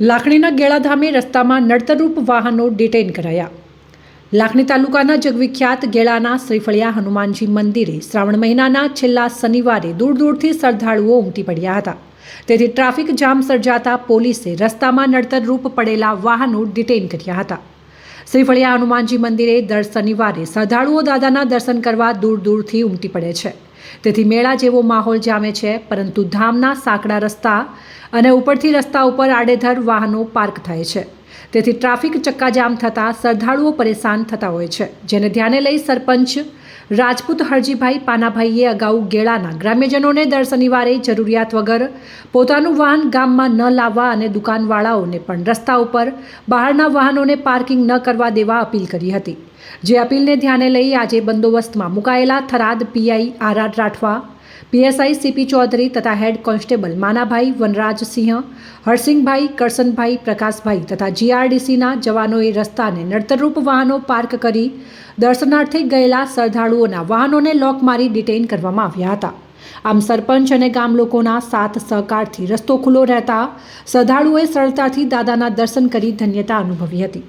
લાખણીના ગેળાધામે રસ્તામાં નડતરરૂપ વાહનો ડિટેન કરાયા. લાખણી તાલુકાના જગવિખ્યાત ગેળાના શ્રીફળિયા હનુમાનજી મંદિરે શ્રાવણ મહિનાના છેલ્લા શનિવારે દૂર દૂરથી શ્રદ્ધાળુઓ ઉમટી પડ્યા હતા. તેથી ટ્રાફિક જામ સર્જાતા પોલીસે રસ્તામાં નડતરરૂપ પડેલા વાહનો ડિટેન કર્યા હતા. શ્રીફળિયા હનુમાનજી મંદિરે દર શનિવારે શ્રદ્ધાળુઓ દાદાના દર્શન કરવા દૂર દૂરથી ઉમટી પડે છે. તેથી મેળા જેવો માહોલ જામે છે, પરંતુ ધામના સાંકડા રસ્તા અને ઉપરથી રસ્તા ઉપર આડેધડ વાહનો પાર્ક થાય છે. તેથી ટ્રાફિક ચક્કાજામ થતાં શ્રદ્ધાળુઓ પરેશાન થતા હોય છે. જેને ધ્યાને લઈ સરપંચ રાજપૂત હરજીભાઈ પાનાભાઈએ અગાઉ ગેળાના ગ્રામ્યજનોને દર શનિવારે જરૂરિયાત વગર પોતાનું વાહન ગામમાં ન લાવવા અને દુકાનવાળાઓને પણ રસ્તા ઉપર બહારના વાહનોને પાર્કિંગ ન કરવા દેવા અપીલ કરી હતી. જે અપીલને ધ્યાને લઈ આજે બંદોબસ્તમાં મુકાયેલા Tharad PI R R Rathwa PSI CP Chaudhary તથા હેડ કોન્સ્ટેબલ માનાભાઈ વનરાજસિંહ હરસિંહભાઈ કરસનભાઈ પ્રકાશભાઈ તથા જીઆરડીસીના જવાનોએ રસ્તાને નડતરરૂપ વાહનો પાર્ક કરી દર્શનાર્થે ગયેલા શ્રદ્ધાળુઓના વાહનોને લોક મારી ડિટેઇન કરવામાં આવ્યા હતા. આમ સરપંચ અને ગામ લોકોના સાથ સહકારથી રસ્તો ખુલ્લો રહેતા શ્રદ્ધાળુઓએ સરળતાથી દાદાના દર્શન કરી ધન્યતા અનુભવી હતી.